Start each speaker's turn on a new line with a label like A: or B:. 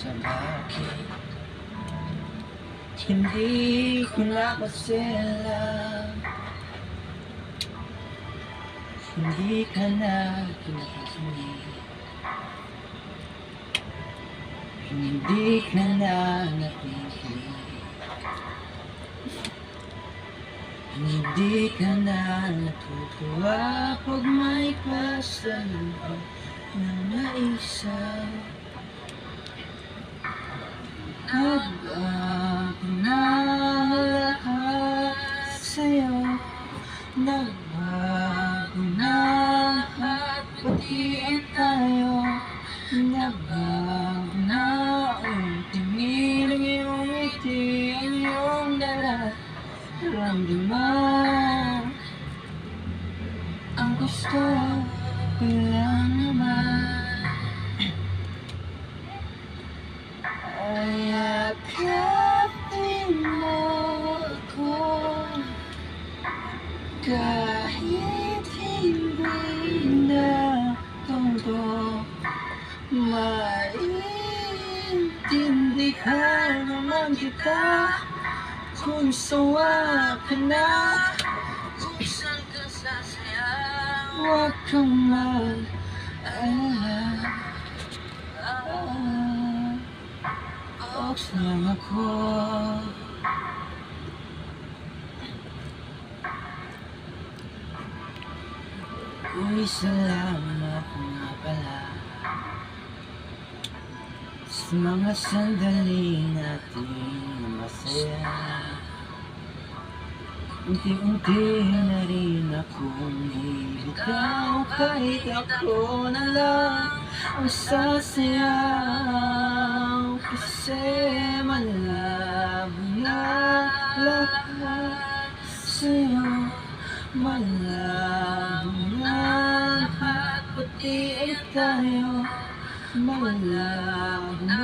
A: sa bakit Hindi ko na kasi alam Hindi ka na kinakikinig Hindi ka na nakikinig Hindi ka na natutuwa Pag may pasalubong na naisa Ramdaman Ang gusto ko lang naman. Ay yakapin mo ako kahit hindi na todo maintindihan naman kita kung sawa ka na kung saan ka sasaya huwag kang mag-alala Ox lang ako. Uy, salamat nga pala. Sa mga sandali natin masaya Unti-unti na rin akong nilitaw Kahit ako na lang ang sasayaw Kasi malabo na lahat sa'yo. Malabo na lahat pati tayo. Malabo na